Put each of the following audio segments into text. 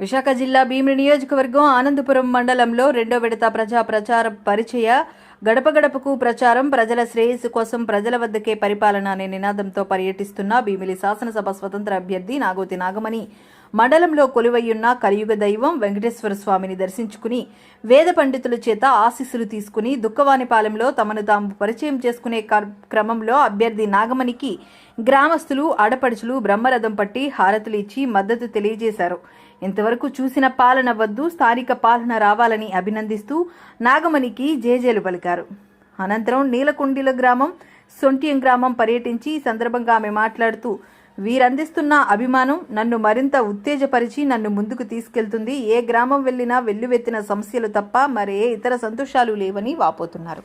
విశాఖ జిల్లా భీమిలి నియోజకవర్గం ఆనందపురం మండలంలో రెండో విడత ప్రజా ప్రచార పరిచయ గడప గడపకు ప్రచారం ప్రజల శ్రేయస్సు కోసం ప్రజల వద్దకే పరిపాలన అనే నినాదంతో పర్యటిస్తున్న భీమిలి శాసనసభ స్వతంత్ర అభ్యర్థి నాగోతి నాగమణి. మండలంలో కొలువయ్యున్న కలియుగ దైవం వెంకటేశ్వర స్వామిని దర్శించుకుని వేద పండితుల చేత ఆశీస్సులు తీసుకుని దుఃఖవానిపాలెంలో తమను తాము పరిచయం చేసుకునే క్రమంలో అభ్యర్థి నాగమణికి గ్రామస్తులు ఆడపడుచులు బ్రహ్మరథం పట్టి హారతులు ఇచ్చి మద్దతు తెలియజేశారు. ఇంతవరకు చూసిన పాలన వద్దు స్థానిక పాలన రావాలని అభినందిస్తూ నాగమణికి జేజేలు పలికారు. అనంతరం నీలకుండీల గ్రామం సొంటియం గ్రామం పర్యటించి ఈ సందర్భంగా ఆమె మాట్లాడుతూ వీరందిస్తున్న అభిమానం నన్ను మరింత ఉత్తేజపరిచి నన్ను ముందుకు తీసుకెళ్తుంది. ఏ గ్రామం వెళ్ళినా వెల్లువెత్తిన సమస్యలు తప్ప మరే ఇతర సంతోషాలు లేవని వాపోతున్నారు.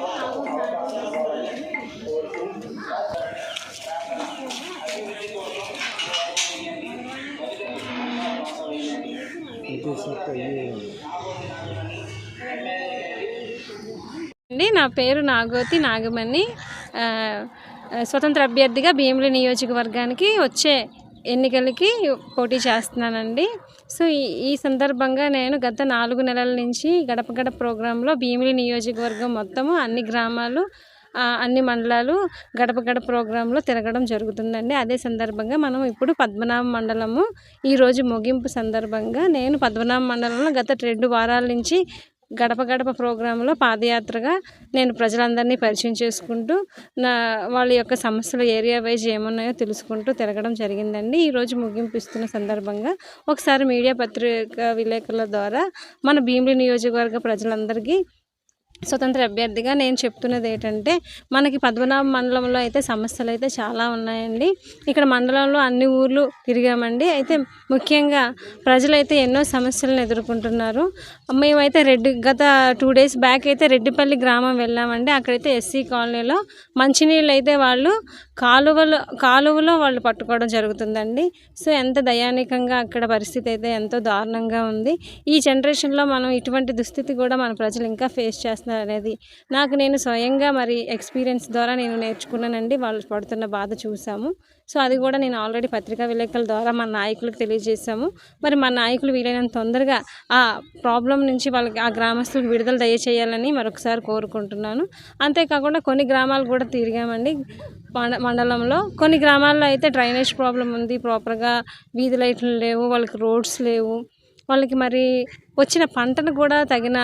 అండి నా పేరు నాగోతి నాగమణి. స్వతంత్ర అభ్యర్థిగా భీమిలి నియోజకవర్గానికి వచ్చే ఎన్నికలకి పోటీ చేస్తున్నానండి. సో ఈ సందర్భంగా నేను గత నాలుగు నెలల నుంచి గడప గడప ప్రోగ్రాంలో భీమిలి నియోజకవర్గం మొత్తము అన్ని గ్రామాలు అన్ని మండలాలు గడప గడప ప్రోగ్రాంలో తిరగడం జరుగుతుందండి. అదే సందర్భంగా మనం ఇప్పుడు పద్మనాభ మండలము ఈరోజు ముగింపు సందర్భంగా నేను పద్మనాభ మండలంలో గత రెండు వారాల నుంచి గడప గడప ప్రోగ్రాంలో పాదయాత్రగా నేను ప్రజలందరినీ పరిచయం చేసుకుంటూ నా వాళ్ళ యొక్క సమస్యలు ఏరియా వైజ్ ఏమున్నాయో తెలుసుకుంటూ తిరగడం జరిగిందండి. ఈరోజు ముగింపు ఇస్తున్న సందర్భంగా ఒకసారి మీడియా పత్రిక విలేకరుల ద్వారా మన భీమిలి నియోజకవర్గ ప్రజలందరికీ స్వతంత్ర అభ్యర్థిగా నేను చెప్తున్నది ఏంటంటే మనకి పద్మనాభ మండలంలో అయితే సమస్యలు అయితే చాలా ఉన్నాయండి. ఇక్కడ మండలంలో అన్ని ఊర్లు తిరిగామండి. అయితే ముఖ్యంగా ప్రజలైతే ఎన్నో సమస్యలను ఎదుర్కొంటున్నారు. మేమైతే రెడ్డి గత టూ డేస్ బ్యాక్ అయితే రెడ్డిపల్లి గ్రామం వెళ్ళామండి. అక్కడైతే ఎస్సీ కాలనీలో మంచినీళ్ళు అయితే వాళ్ళు కాలువలో కాలువలో వాళ్ళు పట్టుకోవడం జరుగుతుందండి. సో ఎంత దయానికంగా అక్కడ పరిస్థితి అయితే ఎంతో దారుణంగా ఉంది. ఈ జనరేషన్లో మనం ఇటువంటి దుస్థితి కూడా మన ప్రజలు ఇంకా ఫేస్ చేస్తున్నారు అనేది నాకు నేను స్వయంగా మరి ఎక్స్పీరియన్స్ ద్వారా నేను నేర్చుకున్నానండి. వాళ్ళు పడుతున్న బాధ చూసాము. సో అది కూడా నేను ఆల్రెడీ పత్రికా విలేకరుల ద్వారా మా నాయకులకు తెలియజేశాము. మరి మా నాయకులు వీలైనంత తొందరగా ఆ ప్రాబ్లం నుంచి వాళ్ళకి ఆ గ్రామస్తులకు విడుదల దయచేయాలని మరొకసారి కోరుకుంటున్నాను. అంతేకాకుండా కొన్ని గ్రామాలు కూడా తిరిగామండి. మండ మండలంలో కొన్ని గ్రామాల్లో అయితే డ్రైనేజ్ ప్రాబ్లం ఉంది. ప్రాపర్గా వీధి లైట్లు లేవు వాళ్ళకి రోడ్స్ లేవు. వాళ్ళకి మరి వచ్చిన పంటను కూడా తగిన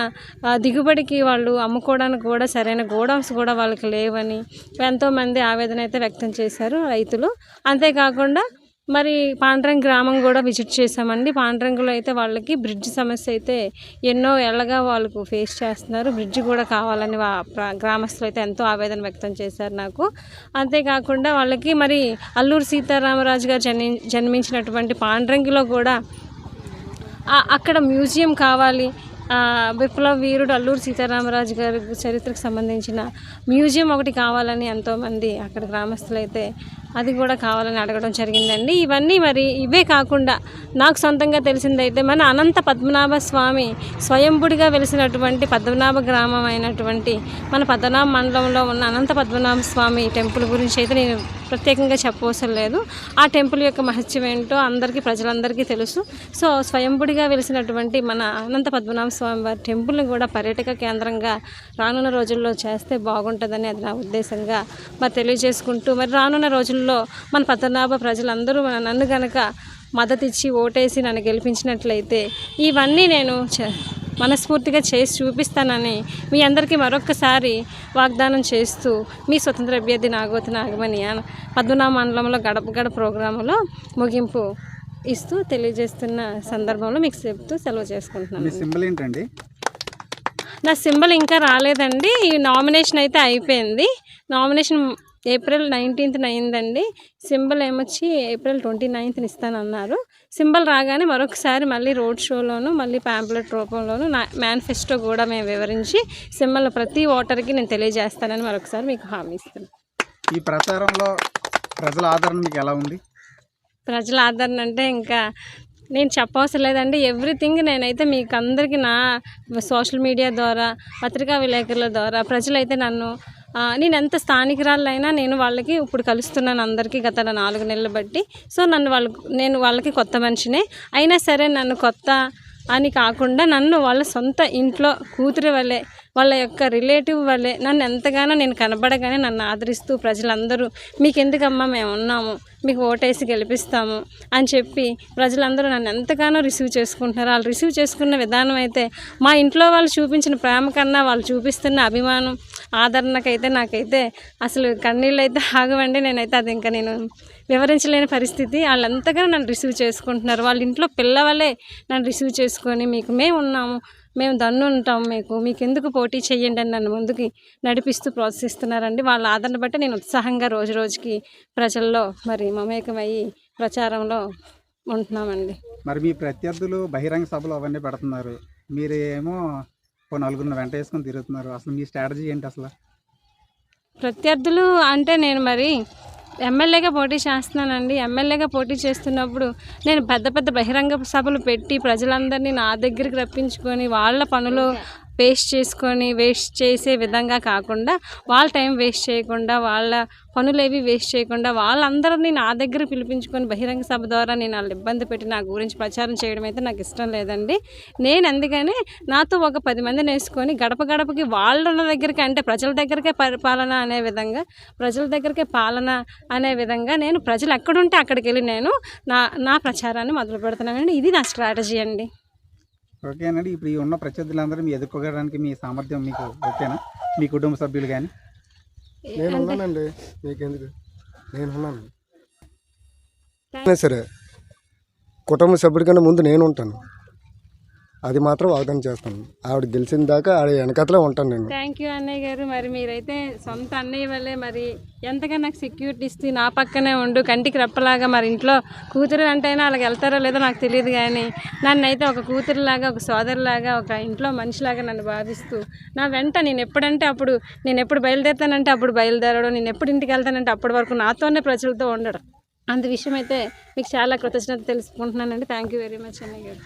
దిగుబడికి వాళ్ళు అమ్ముకోవడానికి కూడా సరైన గోడౌన్స్ కూడా వాళ్ళకి లేవని ఎంతోమంది ఆవేదన అయితే వ్యక్తం చేశారు రైతులు. అంతేకాకుండా మరి పాండ్రంగ్ గ్రామం కూడా విజిట్ చేసామండి పాండ్రంగులో అయితే వాళ్ళకి బ్రిడ్జ్ సమస్య అయితే ఎన్నో ఏళ్ళగా వాళ్ళకు ఫేస్ చేస్తున్నారు. బ్రిడ్జ్ కూడా కావాలని వా గ్రామస్తులు అయితే ఎంతో ఆవేదన వ్యక్తం చేశారు నాకు. అంతేకాకుండా వాళ్ళకి మరి అల్లూరు సీతారామరాజు గారు జన్మించినటువంటి పాండ్రంగిలో కూడా అక్కడ మ్యూజియం కావాలి. విప్లవ వీరుడు అల్లూరు సీతారామరాజు గారి చరిత్రకు సంబంధించిన మ్యూజియం ఒకటి కావాలని ఎంతోమంది అక్కడ గ్రామస్తులైతే అది కూడా కావాలని అడగడం జరిగిందండి. ఇవన్నీ మరి ఇవే కాకుండా నాకు సొంతంగా తెలిసిందైతే మన అనంత పద్మనాభ స్వామి స్వయంభుడిగా వెలిసినటువంటి పద్మనాభ గ్రామం అయినటువంటి మన పద్మనాభ మండలంలో ఉన్న అనంత పద్మనాభ స్వామి టెంపుల్ గురించి అయితే నేను ప్రత్యేకంగా చెప్పవసరం లేదు. ఆ టెంపుల్ యొక్క మహత్యం ఏంటో అందరికీ ప్రజలందరికీ తెలుసు. సో స్వయంభుడిగా వెలిసినటువంటి మన అనంత పద్మనాభ స్వామి వారి టెంపుల్ని కూడా పర్యాటక కేంద్రంగా రానున్న రోజుల్లో చేస్తే బాగుంటుందని అది నా ఉద్దేశంగా మరి తెలియజేసుకుంటూ మరి రానున్న రోజుల్లో మన పద్మనాభ ప్రజలందరూ మన నన్ను గనక మద్దతు ఇచ్చి ఓటేసి నన్ను గెలిపించినట్లయితే ఇవన్నీ నేను మనస్ఫూర్తిగా చేసి చూపిస్తానని మీ అందరికీ మరొక్కసారి వాగ్దానం చేస్తూ మీ స్వతంత్ర అభ్యర్థి నాగోతి నాగమణి పద్మనాభ మండలంలో గడప గడప ప్రోగ్రాంలో ముగింపు ఇస్తూ తెలియజేస్తున్న సందర్భంలో మీకు చెప్తూ సెలవు చేసుకుంటున్నాను. సింబల్ ఏంటండి? నా సింబల్ ఇంకా రాలేదండి. ఈ నామినేషన్ అయితే అయిపోయింది. నామినేషన్ ఏప్రిల్ నైన్టీన్త్న అయిందండి సింబల్ ఏమొచ్చి ఏప్రిల్ ట్వంటీ నైన్త్న ఇస్తానన్నారు. సింబల్ రాగానే మరొకసారి మళ్ళీ రోడ్ షోలోను మళ్ళీ ప్యాంప్లెట్ రూపంలోను నా మేనిఫెస్టో కూడా మేము వివరించి సింబల్ ప్రతి ఓటర్కి నేను తెలియజేస్తానని మరొకసారి మీకు హామీ ఇస్తాను ఈ ప్రచారంలో ప్రజల ఆదరణ మీకు ఎలా ఉంది? ప్రజల ఆదరణ అంటే ఇంకా నేను చెప్పవసరం లేదండి. ఎవ్రీథింగ్ నేనైతే మీకు అందరికీ నా సోషల్ మీడియా ద్వారా పత్రికా విలేకరుల ద్వారా ప్రజలైతే నన్ను నేను ఎంత స్థానికురాళ్ళైనా నేను వాళ్ళకి ఇప్పుడు కలుస్తున్నాను అందరికీ గత నాలుగు నెలలు బట్టి. సో నన్ను వాళ్ళు నేను వాళ్ళకి కొత్త మనిషినే. అయినా సరే నన్ను కొత్త అని కాకుండా నన్ను వాళ్ళ సొంత ఇంట్లో కూతురు వల్లే వాళ్ళ యొక్క రిలేటివ్ వాళ్ళే నన్ను ఎంతగానో నేను కనబడగానే నన్ను ఆదరిస్తూ ప్రజలందరూ మీకు ఎందుకమ్మా మేము ఉన్నాము మీకు ఓటేసి గెలిపిస్తాము అని చెప్పి ప్రజలందరూ నన్ను ఎంతగానో రిసీవ్ చేసుకుంటున్నారు. వాళ్ళు రిసీవ్ చేసుకున్న విధానం అయితే మా ఇంట్లో వాళ్ళు చూపించిన ప్రేమ కన్నా వాళ్ళు చూపిస్తున్న అభిమానం ఆదరణకైతే నాకైతే అసలు కన్నీళ్ళు అయితే ఆగవండి. నేనైతే అది ఇంకా నేను వివరించలేని పరిస్థితి. వాళ్ళు ఎంతగానో నన్ను రిసీవ్ చేసుకుంటున్నారు. వాళ్ళ ఇంట్లో పిల్లవలే నన్ను రిసీవ్ చేసుకొని మీకు మేము ఉన్నాము మేము దన్ను ఉంటాం మీకు మీకు ఎందుకు పోటీ చేయండి అని నన్ను ముందుకి నడిపిస్తూ ప్రోత్సహిస్తున్నారండి. వాళ్ళ ఆదరణ బట్టి నేను ఉత్సాహంగా రోజు రోజుకి ప్రజల్లో మరి మమేకమయ్యి ప్రచారంలో ఉంటున్నామండి. మరి మీ ప్రత్యర్థులు బహిరంగ సభలు అవన్నీ పెడుతున్నారు. మీరేమో నలుగురిని వెంట వేసుకొని తిరుగుతున్నారు. అసలు మీ స్ట్రాటజీ ఏంటి అసలు? ప్రత్యర్థులు అంటే నేను మరి ఎమ్మెల్యేగా పోటీ చేస్తున్నానండి. ఎమ్మెల్యేగా పోటీ చేస్తున్నప్పుడు నేను పెద్ద పెద్ద బహిరంగ సభలు పెట్టి ప్రజలందరినీ నా దగ్గరికి రప్పించుకొని వాళ్ళ పనులు వేస్ట్ చేసుకొని వేస్ట్ చేసే విధంగా కాకుండా వాళ్ళ టైం వేస్ట్ చేయకుండా వాళ్ళ పనులేవి వేస్ట్ చేయకుండా వాళ్ళందరినీ నా దగ్గర పిలిపించుకొని బహిరంగ సభ ద్వారా నేను వాళ్ళు ఇబ్బంది పెట్టి నా గురించి ప్రచారం చేయడం అయితే నాకు ఇష్టం లేదండి. నేను అందుకని నాతో ఒక పది మందిని వేసుకొని గడప గడపకి వాళ్ళ దగ్గరికి అంటే ప్రజల దగ్గరికే పరిపాలన అనే విధంగా ప్రజల దగ్గరికే పాలన అనే విధంగా నేను ప్రజలు ఎక్కడుంటే అక్కడికి వెళ్ళి నేను నా నా ప్రచారాన్ని మొదలు పెడుతున్నానండి ఇది నా స్ట్రాటజీ అండి. ఓకేనండి ఇప్పుడు ఈ ఉన్న ప్రత్యర్థులందరూ మీ ఎదుర్కోవడానికి మీ సామర్థ్యం మీకు ఓకేనా? మీ కుటుంబ సభ్యులు కానీ నేను ఉన్నానండి. మీకెందుకు? నేను ఉన్నాను. సరే కుటుంబ సభ్యుడి కన్నా ముందు నేను ఉంటాను. అది మాత్రం వాగ్దానం చేస్తాను ఆవిడ గెలిచిన దాకా ఆవిడ వెనకతలో ఉంటాను నేను. థ్యాంక్ యూ అన్నయ్య గారు. మరి మీరైతే సొంత అన్నయ్య వల్లే మరి ఎంతగా నాకు సెక్యూరిటీ ఇస్తే నా పక్కనే ఉండు కంటికి రెప్పలాగా మరి ఇంట్లో కూతురు అంటేనే వాళ్ళకి వెళ్తారో లేదో నాకు తెలియదు కానీ నన్ను అయితే ఒక కూతురులాగా ఒక సోదరులాగా ఒక ఇంట్లో మనిషిలాగా నన్ను భావిస్తూ నా వెంట నేను ఎప్పుడంటే అప్పుడు నేను ఎప్పుడు బయలుదేరుతానంటే అప్పుడు బయలుదేరడం నేను ఎప్పుడు ఇంటికి వెళ్తానంటే అప్పటి వరకు నాతోనే ప్రజలతో ఉండడం. అంత విషయం అయితే మీకు చాలా కృతజ్ఞత తెలుసుకుంటున్నానండి. థ్యాంక్ యూ వెరీ మచ్ అన్నయ్య గారు.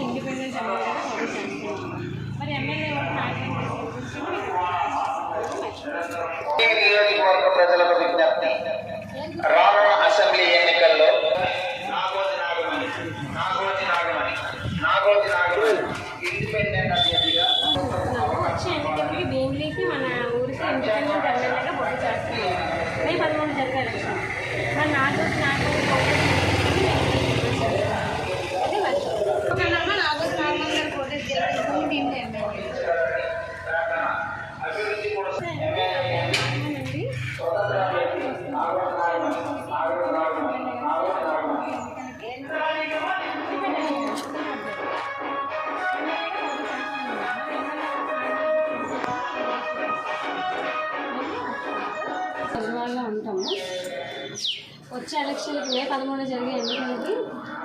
ఇండిపెండెంట్ మరి ఎమ్మెల్యే ప్రజలకు విజ్ఞప్తి? ఇండిపెండెంట్ ఎమ్మెల్యేగా పోటీ చేస్తున్నాం మే పదమూడు జరిగే ఎలక్షన్. మరి నాకు నాకు వచ్చే ఎలక్షన్కి మే పదమూడు జరిగే ఎన్నికలకి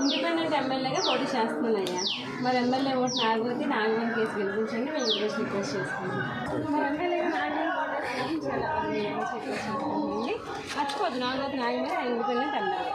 ఇండిపెండెంట్ ఎమ్మెల్యేగా పోటీ చేస్తున్నానయ్యా. మరి ఎమ్మెల్యే ఓటు నాగవతి నాగవతి కేసు గెలిపించండి మేము ఈరోజు రిక్వెస్ట్ చేస్తున్నాం. మరి ఎమ్మెల్యేగా నాగవతి రిక్వెస్ట్ చేసుకుంటామండి మర్చిపోద్దు నాగవతి నాగవతి ఇండిపెండెంట్ ఎమ్మెల్యే.